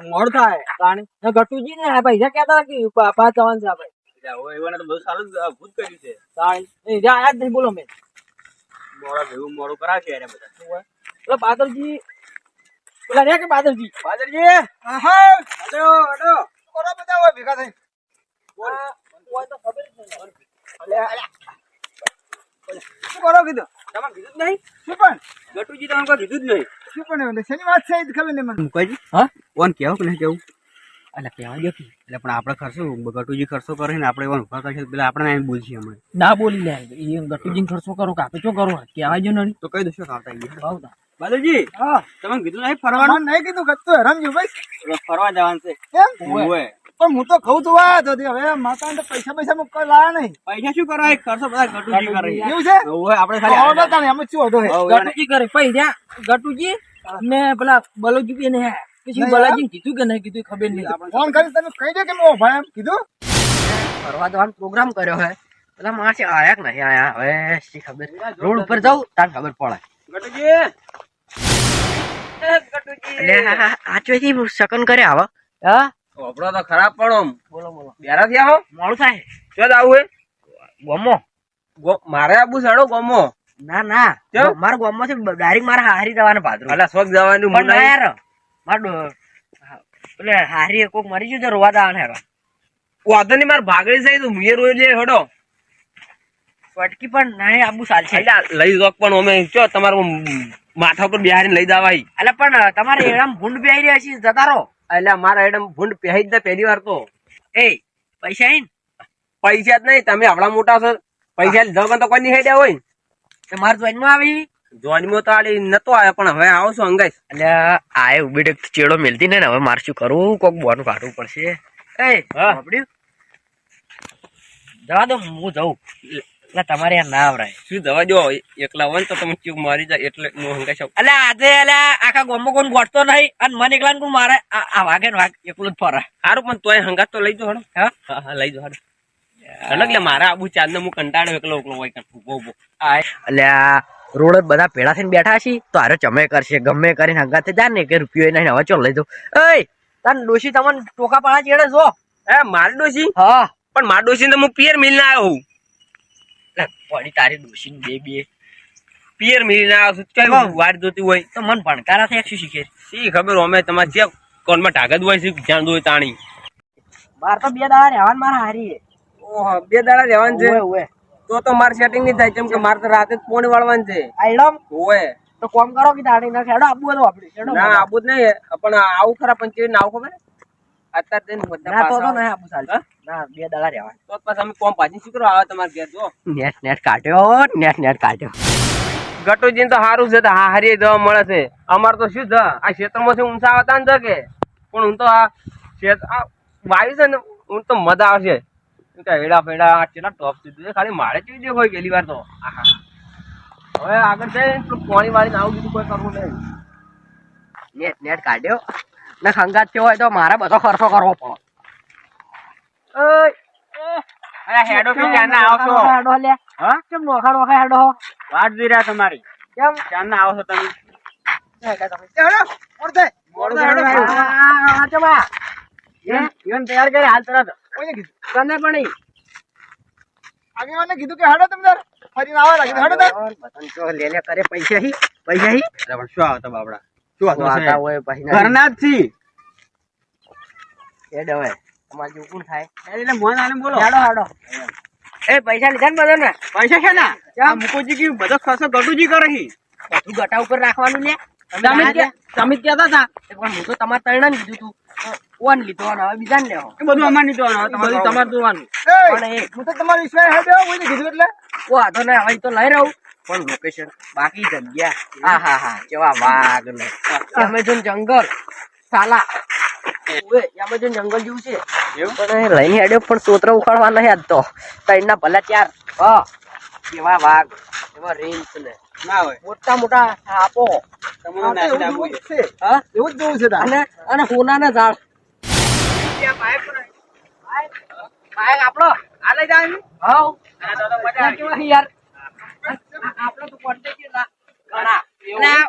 Mode થાય. ગટુજી ને પૈસા કહેતા કે પા- પાંચ આવવાનું છે તો બધું સારું જ ભૂત કર્યું છે. જ નહીં બોલો મેં. મોડા ભેગું મોડું કરાવશે યાર આ બધા. પેલા પાદરજી પેલા રહ્યા કે પાદરજી પાદરજી હા હેડો હેડો કરો બધા? હોય ભેગા થઈ આ, કોઈ તો ખબર જ નહીં. શું કીધું? તમે કીધું જ નહીં? શું પણ? ગટુજી તમે કીધું જ નહીં. શું પણ શેની વાત છે ખબર નહીં મને. મુકાજી હા? કોણ કેવું કે નહીં કેવું? એટલે કહેવા દો એટલે પણ આપણે ખર્ચો ગટુજી ખર્ચો કરે ને આપણે એવા ઊભા કરશે પેલા આપણે આવીને બોલશે અમે ના બોલી લે. એ ગટુજીને ખર્ચો કરો કે આપણે શું કરો? કહેવા જો નહીં. તો કઈ દો શું આવતા આવીએ ભાવ તા. હા. તમે કીધું નહીં ફરવાનું? નહીં કીધું કે તું રમજો ભાઈ. ફરવા જવાનું છે. કેમ. પણ હું તો ખઉં તો વાત હતી હવે માતા પૈસા પૈસા મુક લાયા નહીં. પૈસા શું કરવા? ખર્ચો બધા ગટુજી કરે. એવું છે? આપણે ખાલી હવે ને એમ શું હતો ગટુજી કરે. પૈસા ગટુજી ને પેલા બલોજી ને પછી બલાજી કીધું કે નહીં કીધું ખબર નહીં. ફોન કરી તમે કહી દે કે મેં ભાઈ એમ કીધું? ફરવા જવાનો પ્રોગ્રામ કર્યો હે. પેલા માણસે આયા કે નહીં આયા? હવે શી ખબર? રોડ ઉપર જાઉં તાર ખબર પડે. ગટુજી ગટુજી આ ચોથી શકન કરે આવો. હા? આપણો તો ખરાબ પણ આમ બોલો બોલો. બેરા થયા હો? મોડું થાય. ચો આવું હે? ગોમો. મારે આબુ સાડો ગોમો. ના ના. ચો? મારા ગોમો છે ડાયરેક્ટ મારા હારી જવાનું પાદરું. એટલે સ્વગ જવાનું પણ ના યાર મારો એટલે હારી કોક મરી ગયું તો રોવા દાવાના હેરો. વાંધો નહીં મારે ભાગડી જાય તો મુએ રોઈ લે હડો. પટકી પણ ના આબુ ચાલશે એટલે લઈ જોક પણ અમે ચો તમારું માથા પર બિહારી લઈ જવાય. એટલે પણ તમારે એમ ભૂંડ બિહારી રહ્યા છે જતા રહો. એટલે મારા એડમ ભૂંડ પહેરી જ પહેલી વાર તો. એ પૈસા આઈ પૈસા જ નહીં તમે આવડા મોટા છો. પૈસા લીધા તો કોઈ નહીં હેડ્યા હોય ને. મારે જોઈનમાં આવી? જોનમાં તો આડી નતો આવ્યો પણ હવે આવશો અંગાઈશ એટલે આ ઊભી ચેડો મેલતી ને હવે મારે શું કરવું? કોક બોનું કાઢવું પડશે. એ હા. જવા દો હું જઉં. એટલે તમારે ના આવરાય. શું દવા જો એકલા હોય તો તમે ચૂક મારી જાય એટલે હું હંગાઈ શકું. એટલે આજે એટલે આખા ગોમો કોઈ ગોઠતો નહીં અને મને એકલા કોણ મારે? આ વાગે ને વાગ એકલું જ ફરે. સારું પણ તોય હંગાત તો લઈ જો હડો. હા? હા લઈ જો હડો. એટલે મારા આબુ ચાંદ ને હું કંટાળ્યો એકલો એકલો હોય કાં ઊભો ઊભો. આ એટલે રોડ બધા પેડા થઈને બેઠા છે. તો હારે ચમે કરશે ગમે કરીને હંગાતે જા ને કે રૂપિયો નહીં હવે ચો લઈ દો એય તને ડોશી તમને ટોકા પાડા ચેડે જો હે માર ડોશી? હા. પણ માર ડોશી તો હું પિયર મિલ ના આવ્યો હું. પડી તારી ડોશી બે બે પિયર મિલ ના આવ્યો છું કઈ વાર જોતી હોય. તો મન ભણકારા થાય શું શીખે? શી ખબર અમે તમારે જે કોનમાં ટાગત હોય છે જાણ હોય તાણી. બાર તો બે દાડા રહેવાનું મારા હારી ઓહો બે દાડા રહેવાનું છે? તો તો મારે સેટિંગ નહીં થાય કેમ કે મારે તો રાતે જ પોણી વાળવાનું છે. આઈડમ હોય તો કોમ કરો કે તાડી ના ખેડો આબુ હતો આપડી ના આબુ જ નહીં પણ આવું ખરા પણ કેવી ના આવું ખબર? અત્યારે તેને બધા ના તો તો પાછા નહીં આબુ ના બે દાડા રહેવાનું. તો પછી અમે કોમ પાજી શું કરવા આવે તમારે ઘેર જો નેટ નેટ કાઢ્યો નેટ નેટ કાઢ્યો. ગટુજીન તો સારું છે તો હા હારી જવા મળે છે. અમારે તો શું છે આ ક્ષેત્રમાંથી ઊંચા આવતા ને કે પણ હું તો આ ક્ષેત્ર આ વાયુ છે ને હું તો મજા આવશે. હેડા ફેડા આ કેટલા ટોપ સુધી છે. ખાલી મારે જ વીડિયો હોય પહેલી વાર તો. હવે આગળ જઈને પાણી વાળીને આવું બીજું કોઈ કરવું નહીં. નેટ નેટ કાઢ્યો. ને ખંગાત થયો હોય તો મારે બધો ખર્ચો કરવો પડે. હેડો આવશો? હેડો લે? હા? કેમ હેડો? જોઈ રહ્યા તમારી. કેમ? આવશો તમે? તૈયાર કરી હાલ તરત. પણ કીધું કે હેડો તમે તાર ફરીને આવવા લાગી હેડો તાર લે લે કરે પૈસા હી પૈસા હી. શું આવતા બાબડા શું છે? વાતા હોય પછી ઘરના જ છી. હેડ હવે. તમારે જેવું કોણ થાય એટલે મોન આને બોલો. હેડો હેડો. એ પૈસા લીધા ને બધા પૈસા છે ને? આ મુકુજી કે બધો ખર્ચો ગટુજી કરે છે બધું ગટા ઉપર રાખવાનું લે. તમે તમે કહેતા હતા. પણ હું તો તમારે ત્રણ ને કીધું તું. ઓન લીધો હવે બીજા ને લેવો બધું અમારે જોવાનું. તમારે તમારે જોવાનું. પણ હું તો તમારો કોઈને કીધું એટલે. ઓ ને હવે તો લઈ રહું. પણ લોકેશન બાકી જગ્યા. હા હા હા. કેવા વાઘ ને. એમેઝોન જંગલ સાલા. એમેઝોન જંગલ જેવું છે? પણ લઈને હેડ્યો પણ સોત્ર ઉખાડવા નહીં આજ તો. ત્રણ ના ભલા ચાર. હા. કેવા વાઘ એવા રેન્સ ને. ના હોય. મોટા મોટા સાપો. એવું જ હા? એવું જ જોવું છે અને અને હોનાના ઝાડ. આપણો આ લઈ જાય હા. યાર? આપણે તો પડતે ઘણા. અને આ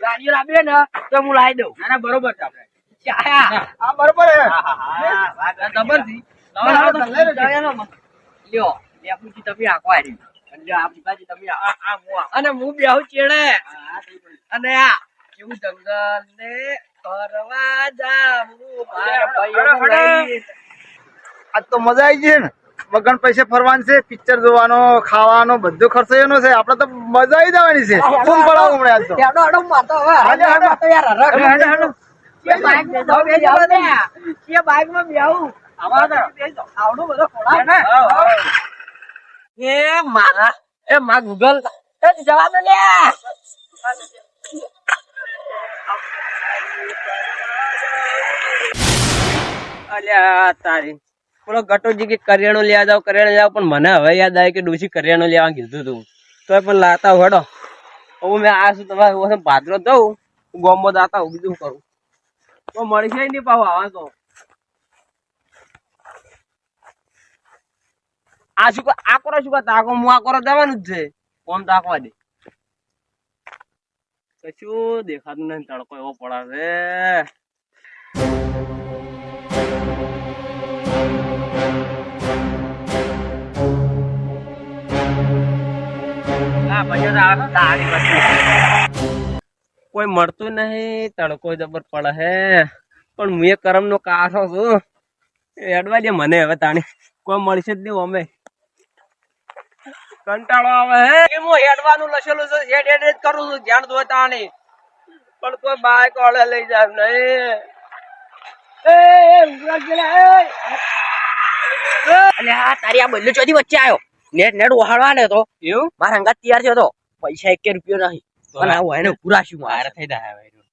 ગાડીઓ લાવીએ ને તો હું લાવી દઉં. ના ના બરોબર છે. બરોબર. લ્યો, તમે આખો. અને આ ભીખાજી તમે આ- અને હું બેહું ચેડે. અને આ કેવું જંગલ ને ફરવા જાવું મારા તો મજા આવી ગઈ ને. વગણ પૈસે ફરવાનું છે પિક્ચર જોવાનો ખાવાનો બધો ખર્ચો એનો છે. આપડે તો મજા આવી જવાની છે. શું પડાવું હમણાં. એ માં ગૂગલ જવા દો લે. અલ્યા તારી પેલો ગટોજી કે કરિયાણું લેવા જાવ કરિયાણું લેવા પણ મને હવે યાદ આવે કે ડોસી કરિયાણું લેવા કીધું તું. તો પણ લાતા હડો. હું મેં આ શું તમારે હું ભાદરો દઉં, ગોમો દાતા હું બીજું કરું? તો મળી છે નહીં પાવ આવા તો. આ શું આ કરો શું તાકો હું આ કરો દેવાનું જ છે. કોમ તાકવા દે. કશું દેખાતું નહીં તડકો એવો પડાવે. કોઈ મળતું નહીં, તડકો જબર પડે હે. પણ હું એ કરમ નો કાસો છું. એડવા દે મને હવે તાણી. કોઈ મળશે જ નહીં અમે. કંટાળો આવે હે. હું હેડવાનું લખેલું છે, હેડ હેડ જ કરું છું, ધ્યાન દો તાણે. પણ કોઈ બાઈક ઓળે લઈ જાય નહીં. એ તારી આ બલ્લો ચોથી વચ્ચે આવ્યો. નેટ નેટ ઓહાડવા તો. એવું? મારા અંગાત તૈયાર થયો તો. પૈસા એક રૂપિયો નહીં. અને આવું એને પૂરા શું મારે? થઈ જાય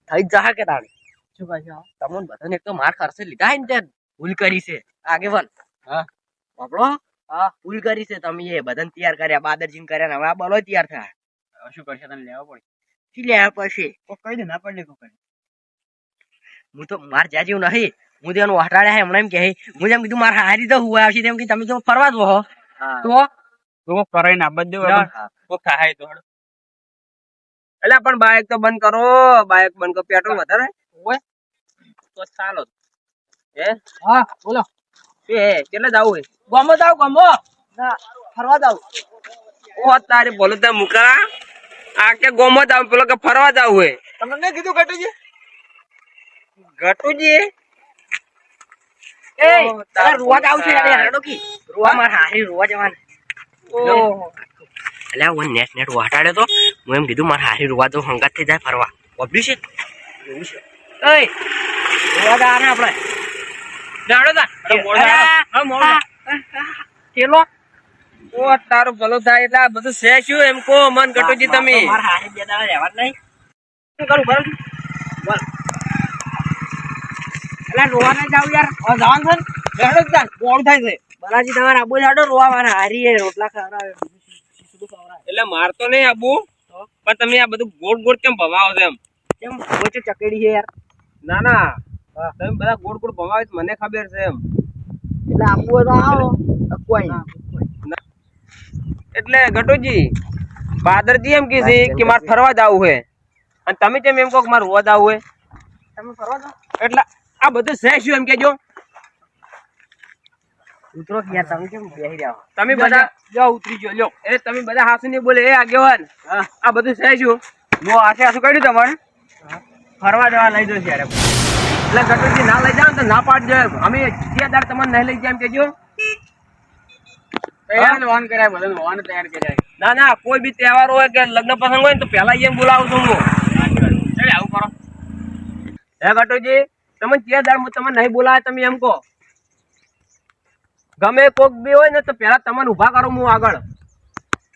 થઈ જ કે તાણે? શું કહે તમને બધાને એક તો માર ખર્ચે લીધા હે ને તે ભૂલ કરી છે. આગેવાન. હા. બાપડો હા. ભૂલ કરી છે તમે એ બધાને તૈયાર કર્યા બાદરજીન કર્યા ને હવે આ બલો તૈયાર થયા. શું કરશે તને લેવા પડે? શું પડશે? પછી કહી દે ના પડે કોઈ હું તો માર જ્યાં જેવું નહીં. હું તેનું હટાડ્યા હે હમણાં એમ કે હું. જેમ કીધું મારે હારી તો હું આવશે તેમ કે તમે તો ફરવા જ હો. તો તો કરાઈ ના બધે થાય તો એટલે પણ બાઇક તો બંધ કરો. બાઇક બંધ કરો. પેટ્રોલ વધારે? હોય તો ચાલો. હે? હા બોલો. એ કેટલે જાવું હે ગમો જાવ ગમો. ના ફરવા જાવ. ઓ તારે બોલો તે મુકા. આ કે ગોમો જાવ? પેલો કે ફરવા જાવું હે તમને ને કીધું ઘટુજી ઘટુજી એ તારે રોવા જાવ છે. યાર હેડો કી. રોવા માર હારી રોવા જવાનું. એટલે હું નેટ નેટ વાટાડ્યો તો હું એમ કીધું મારે હારી રૂવા તો હંગાત થઈ જાય ફરવા. વાપર્યું છે? એવું છે. એય રોવા જા ને આપણે. દાડો દા. અરે મોડો અરે, દાડો. હા મોડો દા. કેલો? ઓ તારું ભલું થાય એટલે આ બધું છે શું એમ કો મન ગટુજી તમે. મારે હારી બે દાડા રહેવા નહીં. શું કરું બરાબર બોલ. એટલે રોવા જાવ યાર. જવાનું છે. હેડો જ થાય છે. બલાજી તમારે આબુ હેડો રોવા મારે હારી એ રોટલા ખવડાવે. એટલે મારતો નહીં આબુ પણ તમે આ બધું ગોળ ગોળ કેમ ભવાવો છો એમ? કેમ ઓછો ચકેડી છે યાર. ના ના. તમે બધા ગોળ ગોળ ભવાવે મને ખબર છે એમ. એટલે આબુ તો આવો. કોઈ એટલે ગટુજી બાદરજી એમ કીધી કે મારે ફરવા જવું છે. અને તમે કેમ એમ કહો કે મારે રોવા જવું છે? તમે ફરવા જાઓ. એટલે આ બધું છે શું એમ કેજો ઉતરો યાર તમે કેમ બેહી રહ્યા તમે બધા જો ઉતરી ગયો લ્યો. એ તમે બધા હાસુ નહીં બોલે એ આગેવાન. આ બધું છે છું હું આશે આસુ કાઢ્યું તમારે ફરવા જવા લઈ દો ત્યારે એટલે ગટુજી ના લઈ જાવ ને તો ના પાડજો એમ. અમે જે દાડ તમને નહીં લઈ જાય એમ કેજો તૈયાર વાન કરાય બધા વાહન તૈયાર કર્યા. ના ના કોઈ બી તહેવાર હોય કે લગ્ન પ્રસંગ હોય ને તો પહેલા એમ બોલાવું છું હું. ચાલે આવું કરો. હે ગટુજી તમે જે હું તમને નહીં બોલાવે તમે એમ કહો. ગમે કોક બી હોય ને તો પહેલા તમને ઊભા કરો હું આગળ.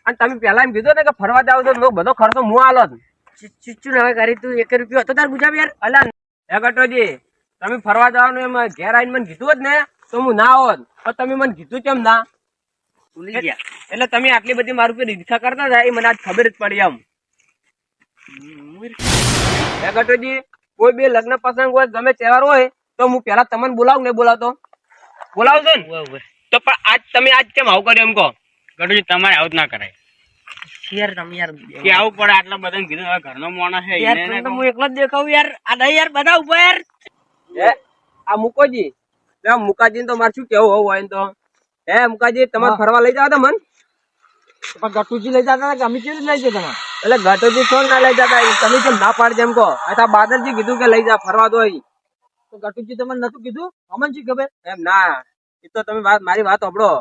અને તમે પહેલા એમ કીધું ને કે ફરવા જાવ તો બધો ખર્ચો હું આલો ચીચું ચીચુ હવે કરી તું એક રૂપિયો હતો તાર ગુજાબ યાર? અલા ગટોજી તમે ફરવા જવાનું એમ ઘેર આવીને મને કીધું જ ને તો હું ના હોત. પણ તમે મને કીધું કેમ ના? ભૂલી ગયા. એટલે તમે આટલી બધી મારું પર ઈચ્છા કરતા હતા એ મને આજ ખબર જ પડી એમ. ગટોજી કોઈ બી લગ્ન પ્રસંગ હોય ગમે તહેવાર હોય તો હું પહેલા તમને બોલાવું ને બોલાવતો. બોલાવજો ને? તો પણ આજ તમે આજ કેમ આવું કર્યું એમ કહો? ગટુજી તમારે આવું જ ના કરાય. યાર તમે યાર કે આવું પડે આટલા બધા કીધું હવે ઘરનો માણસ છે યાર એને તમને તો એને હું એકલો જ દેખાવું યાર. આ યાર બધા ઊભા યાર. હે આ મુકોજી. લે મુકાજી તો મારે શું કેવું હોવું હોય ને તો. હે મુકાજી તમારે ફરવા લઈ જાવ તો મન. પણ ગટુજી લઈ જતા કે અમે કેવી લઈ જતા એટલે ગટોજી કોણ ના લઈ જતા? તમે કેમ ના પાડ જેમ કહો? અથવા બાદલજી કીધું કે લઈ જા ફરવા દો અહીં. તો ગટુજી તમને નતું કીધું? અમન જી ખબર? એમ ના. એ તો તમે વાત મારી વાત સાંભળો.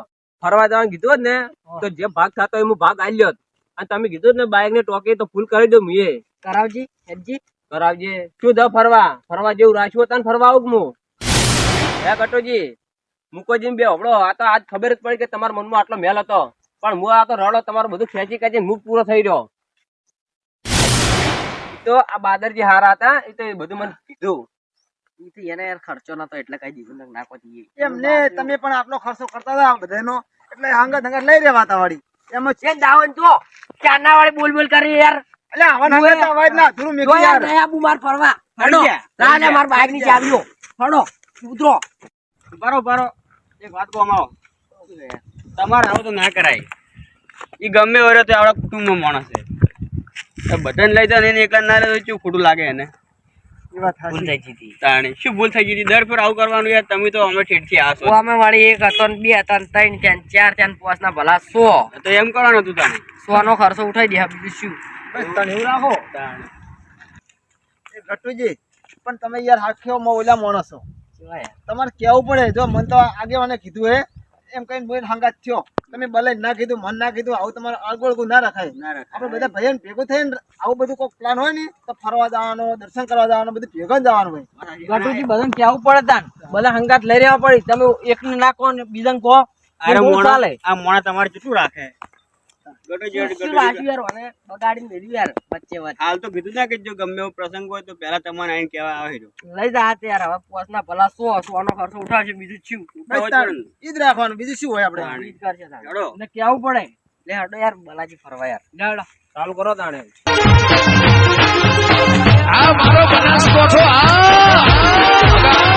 ફરવા જવાનું કીધું હોત ને તો જે ભાગ થતો હું ભાગ આલ્યો અને તમે કીધું ને બાઇક ને ટોકે તો ફૂલ કરી દઉં મુએ કરાવજી હેજી કરાવજે. શું દ ફરવા? ફરવા જેવું રાખ્યું હતા ફરવા આવું હું? હે ગટોજી મુકોજી બે હબળો આ તો આજ ખબર જ પડી કે તમારા મનમાં આટલો મેલ હતો. પણ હું આ તો રડો તમારું બધું ખેંચી ખેંચી મુખ પૂરો થઈ રહ્યો તો આ બાદરજી હારા હતા એ તો એ બધું મને કીધું. ઈ એને યાર ખર્ચો નતો એટલે કઈ દીધું ને નાખો દીએ એમ તમે પણ આપનો ખર્ચો કરતા હતા બધાનો એટલે હંગત હંગત લઈ રહેવાતા વાળી એમાં છે દાવન તો ચાના વાળી બોલ બોલ કરી યાર. એટલે આવા હંગત અવાજ ના ધૂળ જો યાર યાર. આબુ માર ફરવા. હડો ના ના માર બાઈકની ચાવીઓ હડો ઉતરો બરો બરો એક વાત કહો માવો તમારે આવું તો ના કરાય. ઈ ગમે હોય તો આપણા કુટુંબનો માણસ છે. બધાને લઈ જાય ને એકલા ના લઈ જાય ખોટું લાગે એને. એ વાત સાચી. જીતી તાણે. શું ભૂલ થઈ ગઈ હતી? દર ફેર આવું કરવાનું યાર તમે તો અમે ઠેઠથી આસો અમે વાળી એક હતો ને બે હતા ને ત્રણ ત્યાં ચાર ત્યાં પાંચ ના ભલા સો. તો એમ કરવાનું હતું તાણે. સો નો ખર્ચો ઉઠાઈ દે બીજું શું? તને એવું રાખો. તાણે. પણ તમે યાર હાખ્યો માં ઓલા માણસો તમારે કેવું પડે. જો મને તો મને કીધું હે એમ કઈ બોલ હંગાત થયો. તમે ભલે ના કીધું મન ના કીધું આવું તમારે અળગોળગું ના રખાય. ના રખાય. આપણે બધા ભાઈઓ ભેગું થઈને આવું બધું કોઈ પ્લાન હોય ને તો ફરવા જવાનો દર્શન કરવા જવાનો બધું ભેગો જવાનું હોય. ગટુજી બધાને કેવું પડે તાન. ભલે હંગાત લઈ રહેવા પડી તમે એકને ના કહો ને બીજાને કહો આ મોણા તમારે કેટલું રાખે. હાલ તો કીધું ના કે જો ગમે એવો પ્રસંગ હોય તો પહેલા તમારે આવીને કેવા આવે લઈ જા યાર હવે પોસ ના ભલા સો સો નો ખર્ચો ઉઠાવશે બીજું શું? ઈ જ રાખવાનું બીજું શું હોય આપણે? કરશે ને કેવું પડે? લે હડો યાર બલાજી ફરવા યાર. ચાલુ કરો તાણે. આ મારો બનાસકોઠો આ!